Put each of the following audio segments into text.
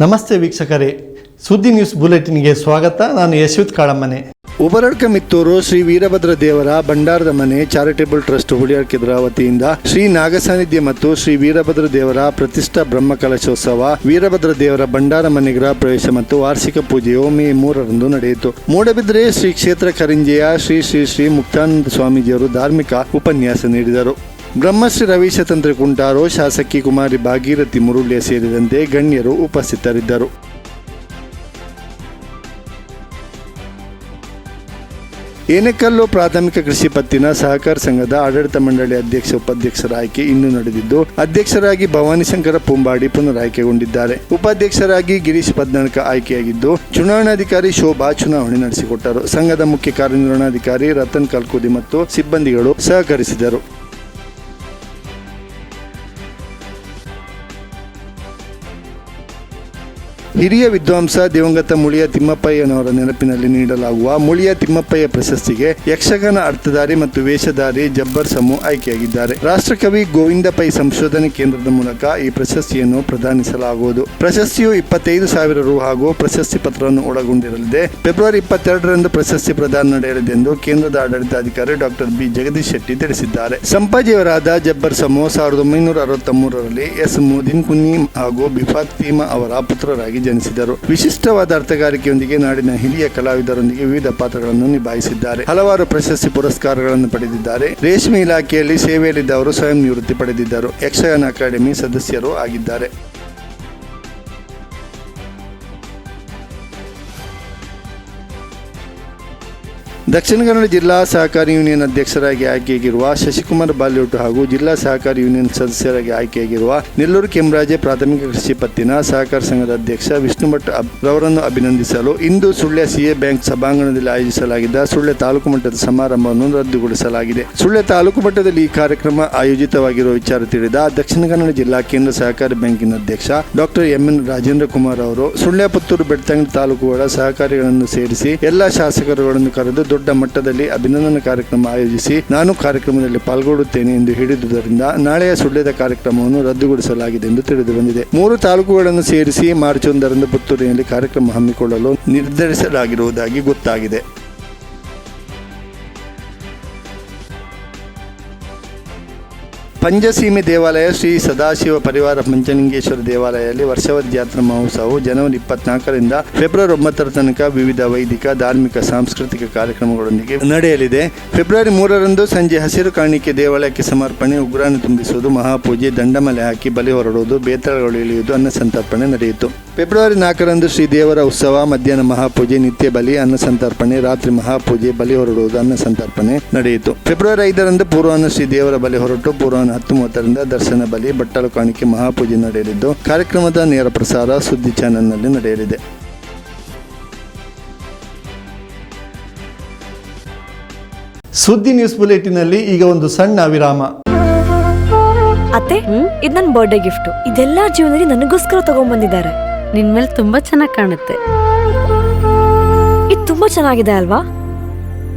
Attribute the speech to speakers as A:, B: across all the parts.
A: ನಮಸ್ತೆ ವೀಕ್ಷಕರೇ. ಸುದ್ದಿ ನ್ಯೂಸ್ ಬುಲೆಟಿನ್ಗೆ ಸ್ವಾಗತ. ನಾನು ಯಶವಂತ್ ಕಾಳಮ್ಮನೆ.
B: ಮಿತ್ತೂರು ಶ್ರೀ ವೀರಭದ್ರ ದೇವರ ಭಂಡಾರದ ಮನೆ ಚಾರಿಟೇಬಲ್ ಟ್ರಸ್ಟ್ ಹುಳಿಯಾರ್ಕಿದ್ರ ವತಿಯಿಂದ ಶ್ರೀ ನಾಗಸಾನಿಧ್ಯ ಮತ್ತು ಶ್ರೀ ವೀರಭದ್ರ ದೇವರ ಪ್ರತಿಷ್ಠಾ ಬ್ರಹ್ಮ ಕಲಶೋತ್ಸವ ವೀರಭದ್ರ ದೇವರ ಭಂಡಾರ ಮನೆ ಗೃಹ ಪ್ರವೇಶ ಮತ್ತು ವಾರ್ಷಿಕ ಪೂಜೆಯು ಮೇ ಮೂರರಂದು ನಡೆಯಿತು. ಮೂಡಬಿದ್ರೆ ಶ್ರೀ ಕ್ಷೇತ್ರ ಕರಿಂಜೆಯ ಶ್ರೀ ಶ್ರೀ ಶ್ರೀ ಮುಕ್ತಾನಂದ ಸ್ವಾಮೀಜಿಯವರು ಧಾರ್ಮಿಕ ಉಪನ್ಯಾಸ ನೀಡಿದರು. ಬ್ರಹ್ಮಶ್ರೀ ರವಿಶತಂತ್ರ ಕುಂಟಾರು, ಶಾಸಕಿ ಕುಮಾರಿ ಭಾಗೀರಥಿ ಮುರುಳ್ಯ ಸೇರಿದಂತೆ ಗಣ್ಯರು ಉಪಸ್ಥಿತರಿದ್ದರು. ಏನೆಕಲ್ಲು ಪ್ರಾಥಮಿಕ ಕೃಷಿ ಪತ್ತಿನ ಸಹಕಾರ ಸಂಘದ ಆಡಳಿತ ಮಂಡಳಿ ಅಧ್ಯಕ್ಷ ಉಪಾಧ್ಯಕ್ಷರ ಆಯ್ಕೆ ಇನ್ನೂ ನಡೆದಿದ್ದು, ಅಧ್ಯಕ್ಷರಾಗಿ ಭವಾನಿಶಂಕರ ಪುಂಬಾಡಿ ಪುನರಾಯ್ಕೆಗೊಂಡಿದ್ದಾರೆ. ಉಪಾಧ್ಯಕ್ಷರಾಗಿ ಗಿರೀಶ್ ಪದ್ನಾಳ್ಕ ಆಯ್ಕೆಯಾಗಿದ್ದು, ಚುನಾವಣಾಧಿಕಾರಿ ಶೋಭಾ ಚುನಾವಣೆ ನಡೆಸಿಕೊಟ್ಟರು. ಸಂಘದ ಮುಖ್ಯ ಕಾರ್ಯನಿರ್ವಹಣಾಧಿಕಾರಿ ರತನ್ ಕಲ್ಕುದಿ ಮತ್ತು ಸಿಬ್ಬಂದಿಗಳು ಸಹಕರಿಸಿದರು. ಹಿರಿಯ ವಿದ್ವಾಂಸ ದಿವಂಗತ ಮುಳಿಯ ತಿಮ್ಮಪ್ಪಯ್ಯನವರ ನೆನಪಿನಲ್ಲಿ ನೀಡಲಾಗುವ ಮುಳಿಯ ತಿಮ್ಮಪ್ಪಯ್ಯ ಪ್ರಶಸ್ತಿಗೆ ಯಕ್ಷಗಾನ ಅರ್ಥಧಾರಿ ಮತ್ತು ವೇಷಧಾರಿ ಜಬ್ಬರ್ ಸಮು ಆಯ್ಕೆಯಾಗಿದ್ದಾರೆ. ರಾಷ್ಟ್ರಕವಿ ಗೋವಿಂದ ಪೈ ಸಂಶೋಧನೆ ಕೇಂದ್ರದ ಮೂಲಕ ಈ ಪ್ರಶಸ್ತಿಯನ್ನು ಪ್ರದಾನಿಸಲಾಗುವುದು. ಪ್ರಶಸ್ತಿಯು ಇಪ್ಪತ್ತೈದು ಸಾವಿರ ರು ಹಾಗೂ ಪ್ರಶಸ್ತಿ ಪತ್ರವನ್ನು ಒಳಗೊಂಡಿರಲಿದೆ. ಫೆಬ್ರವರಿ ಇಪ್ಪತ್ತೆರಡರಂದು ಪ್ರಶಸ್ತಿ ಪ್ರದಾನ ನಡೆಯಲಿದೆ ಎಂದು ಕೇಂದ್ರದ ಆಡಳಿತಾಧಿಕಾರಿ ಡಾಕ್ಟರ್ ಬಿ. ಜಗದೀಶ್ ಶೆಟ್ಟಿ ತಿಳಿಸಿದ್ದಾರೆ. ಸಂಪಾಜಿಯವರಾದ ಜಬ್ಬರ್ ಸಮೋ ಸಾವಿರದ ಒಂಬೈನೂರ ಅರವತ್ತ ಮೂರರಲ್ಲಿ ಎಸ್. ಮೋದಿನ್ ಕುನ್ನಿ ಹಾಗೂ ಬಿಫಾತೀಮಾ ಅವರ ಪುತ್ರರಾಗಿ ಜನಿಸಿದರು. ವಿಶಿಷ್ಟವಾದ ಅರ್ಥಗಾರಿಕೆಯೊಂದಿಗೆ ನಾಡಿನ ಹಿರಿಯ ಕಲಾವಿದರೊಂದಿಗೆ ವಿವಿಧ ಪಾತ್ರಗಳನ್ನು ನಿಭಾಯಿಸಿದ್ದಾರೆ. ಹಲವಾರು ಪ್ರಶಸ್ತಿ ಪುರಸ್ಕಾರಗಳನ್ನು ಪಡೆದಿದ್ದಾರೆ. ರೇಷ್ಮೆ ಇಲಾಖೆಯಲ್ಲಿ ಸೇವೆಯಲ್ಲಿದ್ದವರು ಸ್ವಯಂ ನಿವೃತ್ತಿ ಪಡೆದಿದ್ದರು. ಯಕ್ಷಗಾನ ಅಕಾಡೆಮಿ ಸದಸ್ಯರು ಆಗಿದ್ದಾರೆ. ದಕ್ಷಿಣ ಕನ್ನಡ ಜಿಲ್ಲಾ ಸಹಕಾರಿ ಯೂನಿಯನ್ ಅಧ್ಯಕ್ಷರಾಗಿ ಆಯ್ಕೆಯಾಗಿರುವ ಶಶಿಕುಮಾರ್ ಬಾಲ್ಯೋಟು ಹಾಗೂ ಜಿಲ್ಲಾ ಸಹಕಾರಿ ಯೂನಿಯನ್ ಸದಸ್ಯರಾಗಿ ಆಯ್ಕೆಯಾಗಿರುವ ನೆಲ್ಲೂರು ಕೆಂಬರಾಜೆ ಪ್ರಾಥಮಿಕ ಕೃಷಿ ಪತ್ತಿನ ಸಹಕಾರ ಸಂಘದ ಅಧ್ಯಕ್ಷ ವಿಷ್ಣು ಭಟ್ ರವರನ್ನು ಅಭಿನಂದಿಸಲು ಇಂದು ಸುಳ್ಯ ಸಿಎ ಬ್ಯಾಂಕ್ ಸಭಾಂಗಣದಲ್ಲಿ ಆಯೋಜಿಸಲಾಗಿದ್ದ ಸುಳ್ಯ ತಾಲೂಕು ಮಟ್ಟದ ಸಮಾರಂಭವನ್ನು ರದ್ದುಗೊಳಿಸಲಾಗಿದೆ. ಸುಳ್ಯ ತಾಲೂಕು ಮಟ್ಟದಲ್ಲಿ ಈ ಕಾರ್ಯಕ್ರಮ ಆಯೋಜಿತವಾಗಿರುವ ವಿಚಾರ ತಿಳಿದ ದಕ್ಷಿಣ ಕನ್ನಡ ಜಿಲ್ಲಾ ಕೇಂದ್ರ ಸಹಕಾರಿ ಬ್ಯಾಂಕಿನ ಅಧ್ಯಕ್ಷ doctor M N Rajendra Kumar ಅವರು ಸುಳ್ಯ ಪುತ್ತೂರು ಬೆಟ್ಟಂಗಿ ತಾಲೂಕುಗಳ ಸಹಕಾರಿಗಳನ್ನು ಸೇರಿಸಿ ಎಲ್ಲ ಶಾಸಕರುಗಳನ್ನು ಕರೆದು ದೊಡ್ಡ ಮಟ್ಟದಲ್ಲಿ ಅಭಿನಂದನಾ ಕಾರ್ಯಕ್ರಮ ಆಯೋಜಿಸಿ ನಾನು ಕಾರ್ಯಕ್ರಮದಲ್ಲಿ ಪಾಲ್ಗೊಳ್ಳುತ್ತೇನೆ ಎಂದು ಹೇಳಿದುದರಿಂದ ನಾಳೆಯ ಸುಳ್ಳದ ಕಾರ್ಯಕ್ರಮವನ್ನು ರದ್ದುಗೊಳಿಸಲಾಗಿದೆ ಎಂದು ತಿಳಿದು ಬಂದಿದೆ. ಮೂರು ತಾಲೂಕುಗಳನ್ನು ಸೇರಿಸಿ ಮಾರ್ಚ್ ಒಂದರಂದು ಪುತ್ತೂರಿನಲ್ಲಿ ಕಾರ್ಯಕ್ರಮ ಹಮ್ಮಿಕೊಳ್ಳಲು ನಿರ್ಧರಿಸಲಾಗಿರುವುದಾಗಿ ಗೊತ್ತಾಗಿದೆ. ಪಂಚಸೀಮೆ ದೇವಾಲಯ ಶ್ರೀ ಸದಾಶಿವ ಪರಿವಾರ ಪಂಚಲಿಂಗೇಶ್ವರ ದೇವಾಲಯದಲ್ಲಿ ವರ್ಷವತ್ ಜಾತ್ರಾ ಮಹೋತ್ಸವವು ಜನವರಿ ಇಪ್ಪತ್ನಾಲ್ಕರಿಂದ ಫೆಬ್ರವರಿ ಒಂಬತ್ತರ ತನಕ ವಿವಿಧ ವೈದಿಕ, ಧಾರ್ಮಿಕ, ಸಾಂಸ್ಕೃತಿಕ ಕಾರ್ಯಕ್ರಮಗಳೊಂದಿಗೆ ನಡೆಯಲಿದೆ. ಫೆಬ್ರವರಿ ಮೂರರಂದು ಸಂಜೆ ಹಸಿರು ಕಾಣಿಕೆ ದೇವಾಲಯಕ್ಕೆ ಸಮರ್ಪಣೆ ಉಗ್ರಾಣ ತುಂಬಿಸುವುದು, ಮಹಾಪೂಜೆ, ದಂಡಮಲೆ ಹಾಕಿ ಬಲಿ ಹೊರಡುವುದು ಬೇತಾಳಗಳು ಇಳಿಯುವುದು, ಅನ್ನ ಸಂತರ್ಪಣೆ ನಡೆಯಿತು. ಫೆಬ್ರವರಿ ನಾಲ್ಕರಂದು ಶ್ರೀ ದೇವರ ಉತ್ಸವ, ಮಧ್ಯಾಹ್ನ ಮಹಾಪೂಜೆ, ನಿತ್ಯ ಬಲಿ, ಅನ್ನ ಸಂತರ್ಪಣೆ, ರಾತ್ರಿ ಮಹಾಪೂಜೆ, ಬಲಿ ಹೊರಡುವುದು ಅನ್ನ ಸಂತರ್ಪಣೆ ನಡೆಯಿತು. ಫೆಬ್ರವರಿ ಐದರಂದು ಪೂರ್ವಾಹ್ನ ಶ್ರೀ ದೇವರ ಬಲಿ ಹೊರಟು, ಪೂರ್ವಾಹ್ನ ಹತ್ತು ಮೂವತ್ತರಿಂದ ದರ್ಶನ ಬಲಿ ಬಟ್ಟಲು ಕಾಣಿಕೆ ಮಹಾಪೂಜೆ ನಡೆಯಲಿದ್ದು ಕಾರ್ಯಕ್ರಮದ ನೇರ ಪ್ರಸಾರ ಸುದ್ದಿ ಚಾನೆಲ್ನಲ್ಲಿ ನಡೆಯಲಿದೆ.
A: ಸುದ್ದಿ ನ್ಯೂಸ್ ಬುಲೆಟಿನಲ್ಲಿ ಈಗ ಒಂದು ಸಣ್ಣ ವಿರಾಮ.
C: ಅತ್ತೆ ಇದು ನನ್ನ ಬರ್ಡೇ ಗಿಫ್ಟ್ ಇದೆಲ್ಲ ಜೀವನದಲ್ಲಿ ನನಗೋಸ್ಕರ ತಗೊಂಡ್ಬಂದಿದ್ದಾರೆ
D: ನಿನ್ ಮೇಲೆ ತುಂಬಾ ಚೆನ್ನಾಗಿ ಕಾಣುತ್ತೆ.
C: ಇದು ತುಂಬಾ ಚೆನ್ನಾಗಿದೆ ಅಲ್ವಾ?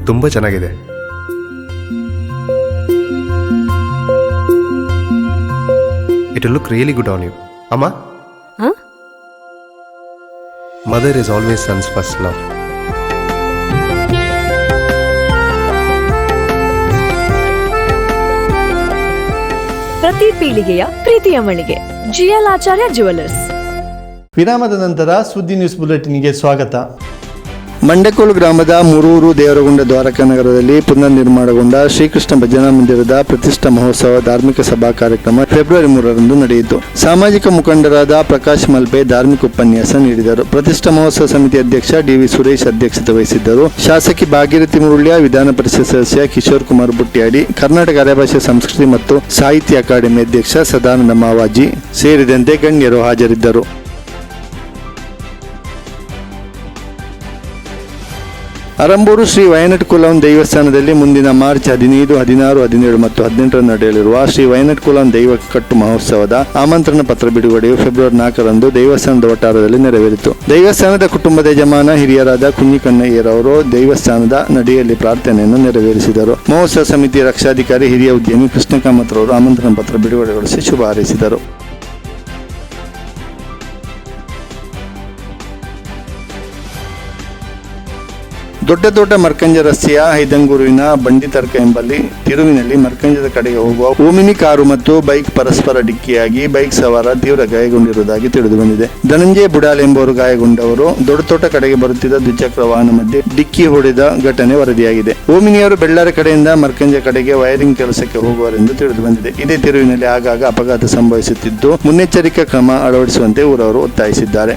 E: ತುಂಬಾ ಚೆನ್ನಾಗಿದೆ. It look really good on you ಅಮ್ಮ
D: ಹ?
E: Mother is always sons first love
C: ಪ್ರತಿ ಪೀಳಿಗೆಯ ಪ್ರೀತಿಯ ಮಳಿಗೆ. ಜಿಎಲ್ ಆಚಾರ್ಯ ಜುವೆಲ್ಲರ್ಸ್
A: ವಿರಾಮದ ನಂತರ ಸುದ್ದಿ ನ್ಯೂಸ್ ಬುಲೆಟಿನ್ಗೆ ಸ್ವಾಗತ.
B: ಮಂಡಕೋಲು ಗ್ರಾಮದ ಮುರೂರು ದೇವರಗುಂಡ ದ್ವಾರಕಾ ನಗರದಲ್ಲಿ ಪುನರ್ ನಿರ್ಮಾಣಗೊಂಡ ಶ್ರೀಕೃಷ್ಣ ಭಜನಾ ಮಂದಿರದ ಪ್ರತಿಷ್ಠಾ ಮಹೋತ್ಸವ ಧಾರ್ಮಿಕ ಸಭಾ ಕಾರ್ಯಕ್ರಮ ಫೆಬ್ರವರಿ ಮೂರರಂದು ನಡೆಯಿತು. ಸಾಮಾಜಿಕ ಮುಖಂಡರಾದ ಪ್ರಕಾಶ್ ಮಲ್ಪೆ ಧಾರ್ಮಿಕ ಉಪನ್ಯಾಸ ನೀಡಿದರು. ಪ್ರತಿಷ್ಠಾ ಮಹೋತ್ಸವ ಸಮಿತಿ ಅಧ್ಯಕ್ಷ ಡಿವಿ ಸುರೇಶ್ ಅಧ್ಯಕ್ಷತೆ ವಹಿಸಿದ್ದರು. ಶಾಸಕಿ ಭಾಗೀರಥಿ ಮುರುಳ್ಯ, ವಿಧಾನ ಪರಿಷತ್ ಸದಸ್ಯ ಕಿಶೋರ್ ಕುಮಾರ್ ಬುಟ್ಟಿಯಾಡಿ, ಕರ್ನಾಟಕ ಅರೆಭಾಷೆ, ಸಂಸ್ಕೃತಿ ಮತ್ತು ಸಾಹಿತ್ಯ ಅಕಾಡೆಮಿ ಅಧ್ಯಕ್ಷ ಸದಾನಂದ ಮಾವಾಜಿ ಸೇರಿದಂತೆ ಗಣ್ಯರು ಹಾಜರಿದ್ದರು. ಅರಂಬೂರು ಶ್ರೀ ವಯನಟ್ ಕುಲಂ ದೇವಸ್ಥಾನದಲ್ಲಿ ಮುಂದಿನ ಮಾರ್ಚ್ ಹದಿನೈದು, ಹದಿನಾರು, ಹದಿನೇಳು ಮತ್ತು ಹದಿನೆಂಟರ ನಡೆಯಲಿರುವ ಶ್ರೀ ವಯನಟ್ ಕುಲಂ ದೈವ ಕಟ್ಟು ಮಹೋತ್ಸವದ ಆಮಂತ್ರಣ ಪತ್ರ ಬಿಡುಗಡೆಯು ಫೆಬ್ರವರಿ ನಾಲ್ಕರಂದು ದೇವಸ್ಥಾನದ ವಠಾರದಲ್ಲಿ ನೆರವೇರಿತು. ದೇವಸ್ಥಾನದ ಕುಟುಂಬದ ಯಜಮಾನ, ಹಿರಿಯರಾದ ಕುಂಜಿಕಣ್ಣಯ್ಯರವರು ದೇವಸ್ಥಾನದ ನಡಿಯಲ್ಲಿ ಪ್ರಾರ್ಥನೆಯನ್ನು ನೆರವೇರಿಸಿದರು. ಮಹೋತ್ಸವ ಸಮಿತಿ ರಕ್ಷಾಧಿಕಾರಿ ಹಿರಿಯ ಉದ್ಯಮಿ ಕೃಷ್ಣ ಆಮಂತ್ರಣ ಪತ್ರ ಬಿಡುಗಡೆಗೊಳಿಸಿ ಶುಭ ಹಾರೈಸಿದರು. ದೊಡ್ಡ ದೊಡ್ಡ ಮರ್ಕಂಜ ರಸ್ತೆಯ ಬಂಡಿ ಬಂಡಿತರ್ಕ ಎಂಬಲ್ಲಿ ತಿರುವಿನಲ್ಲಿ ಮರ್ಕಂಜದ ಕಡೆಗೆ ಹೋಗುವ ಓಮಿನಿ ಕಾರು ಮತ್ತು ಬೈಕ್ ಪರಸ್ಪರ ಡಿಕ್ಕಿಯಾಗಿ ಬೈಕ್ ಸವಾರ ತೀವ್ರ ಗಾಯಗೊಂಡಿರುವುದಾಗಿ ತಿಳಿದು ಬಂದಿದೆ ಧನಂಜಯ ಬುಡಾಲ್ ಎಂಬುವರು ಗಾಯಗೊಂಡವರು ದೊಡ್ಡತೋಟ ಕಡೆಗೆ ಬರುತ್ತಿದ್ದ ದ್ವಿಚಕ್ರ ವಾಹನ ಮಧ್ಯೆ ಡಿಕ್ಕಿ ಹೊಡೆದ ಘಟನೆ ವರದಿಯಾಗಿದೆ. ಓಮಿನಿಯವರು ಬೆಳ್ಳಾರೆ ಕಡೆಯಿಂದ ಮರ್ಕಂಜ ಕಡೆಗೆ ವೈರಿಂಗ್ ಕೆಲಸಕ್ಕೆ ಹೋಗುವರೆಂದು ತಿಳಿದು ಬಂದಿದೆ ಇದೇ ತಿರುವಿನಲ್ಲಿ ಆಗಾಗ ಅಪಘಾತ ಸಂಭವಿಸುತ್ತಿದ್ದು ಮುನ್ನೆಚ್ಚರಿಕಾ ಕ್ರಮ ಅಳವಡಿಸುವಂತೆ ಊರವರು ಒತ್ತಾಯಿಸಿದ್ದಾರೆ.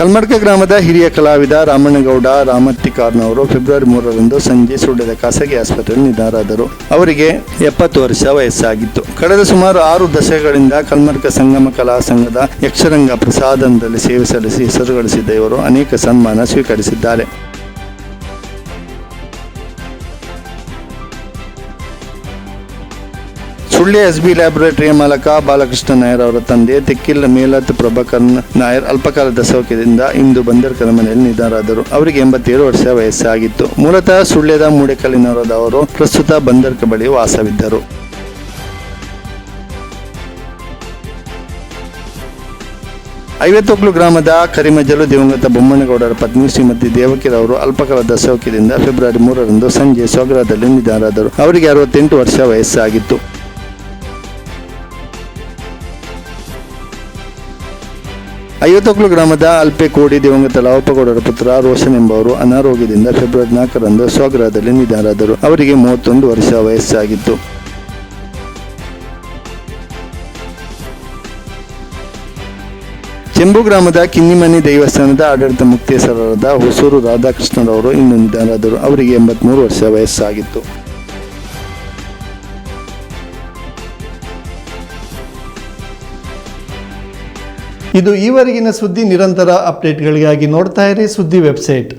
B: ಕಲ್ಮಡ್ಕ ಗ್ರಾಮದ ಹಿರಿಯ ಕಲಾವಿದ ರಾಮಣ್ಣಗೌಡ ರಾಮತ್ತಿಕಾರ್ನವರು ಫೆಬ್ರವರಿ ಮೂರರಂದು ಸಂಜೆ ಸುಳ್ಯದ ಖಾಸಗಿ ಆಸ್ಪತ್ರೆಯಲ್ಲಿ ನಿಧನರಾದರು. ಅವರಿಗೆ ಎಪ್ಪತ್ತು ವರ್ಷ ವಯಸ್ಸಾಗಿತ್ತು. ಕಳೆದ ಸುಮಾರು ಆರು ದಶಕಗಳಿಂದ ಕಲ್ಮಡ್ಕ ಸಂಗಮ ಕಲಾ ಸಂಘದ ಯಕ್ಷರಂಗ ಪ್ರಸಾದನದಲ್ಲಿ ಸೇವೆ ಸಲ್ಲಿಸಿ ಹೆಸರು ಗಳಿಸಿದ್ದ ಇವರು ಅನೇಕ ಸನ್ಮಾನ ಸ್ವೀಕರಿಸಿದ್ದಾರೆ. ಸುಳ್ಯ ಎಸ್ ಬಿ ಲ್ಯಾಬೊರೇಟರಿಯ ಮಾಲಕ ಬಾಲಕೃಷ್ಣ ನಾಯರ್ ಅವರ ತಂದೆ ತೆಕ್ಕಿಲ್ ಮೇಲತ್ ಪ್ರಭಾಕರ್ ನಾಯರ್ ಅಲ್ಪಕಾಲದ ಸೌಖ್ಯದಿಂದ ಇಂದು ಬಂದರ್ಕರ ಮನೆಯಲ್ಲಿ ನಿಧನರಾದರು. ಅವರಿಗೆ ಎಂಬತ್ತೇಳು ವರ್ಷ ವಯಸ್ಸಾಗಿತ್ತು. ಮೂಲತಃ ಸುಳ್ಯದ ಮೂಡೆಕಲ್ಲಿನವರಾದ ಅವರು ಪ್ರಸ್ತುತ ಬಂದರ್ಕ ಬಳಿ ವಾಸವಿದ್ದರು. ಐವತ್ತೊಕ್ಲು ಗ್ರಾಮದ ಕರಿಮಜಲು ದಿವಂಗತ ಬೊಮ್ಮನಗೌಡರ ಪತ್ನಿ ಶ್ರೀಮತಿ ದೇವಕಿರವರು ಅಲ್ಪಕಾಲದ ಸೌಖ್ಯದಿಂದ ಫೆಬ್ರವರಿ ಮೂರರಂದು ಸಂಜೆ ಸ್ವಗ್ರಹದಲ್ಲಿ ನಿಧನರಾದರು. ಅವರಿಗೆ ಅರವತ್ತೆಂಟು ವರ್ಷ ವಯಸ್ಸಾಗಿತ್ತು. ಐವತ್ತೊಕ್ಲು ಗ್ರಾಮದ ಅಲ್ಪೆಕೋಡಿ ದಿವಂಗತ ಲಾವಪ್ಪಗೌಡರ ಪುತ್ರ ರೋಷನ್ ಎಂಬುವರು ಅನಾರೋಗ್ಯದಿಂದ ಫೆಬ್ರವರಿ ನಾಲ್ಕರಂದು ಸ್ವಗೃಹದಲ್ಲಿ ನಿಧನರಾದರು. ಅವರಿಗೆ ಮೂವತ್ತೊಂದು ವರ್ಷ ವಯಸ್ಸಾಗಿತ್ತು. ಚೆಂಬು ಗ್ರಾಮದ ಕಿನ್ನಿಮನಿ ದೇವಸ್ಥಾನದ ಆಡಳಿತ ಮುಕ್ತೇಶ್ವರರಾದ ಹೊಸೂರು ರಾಧಾಕೃಷ್ಣರವರು ಇಂದು ನಿಧನರಾದರು. ಅವರಿಗೆ ಎಂಬತ್ಮೂರು ವರ್ಷ ವಯಸ್ಸಾಗಿತ್ತು.
A: ಇದು ಈವರೆಗಿನ ಸುದ್ದಿ ನಿರಂತರ ಅಪ್ಡೇಟ್ಗಳಿಗಾಗಿ ನೋಡ್ತಾ ಇರಿ ಸುದ್ದಿ ವೆಬ್ಸೈಟ್.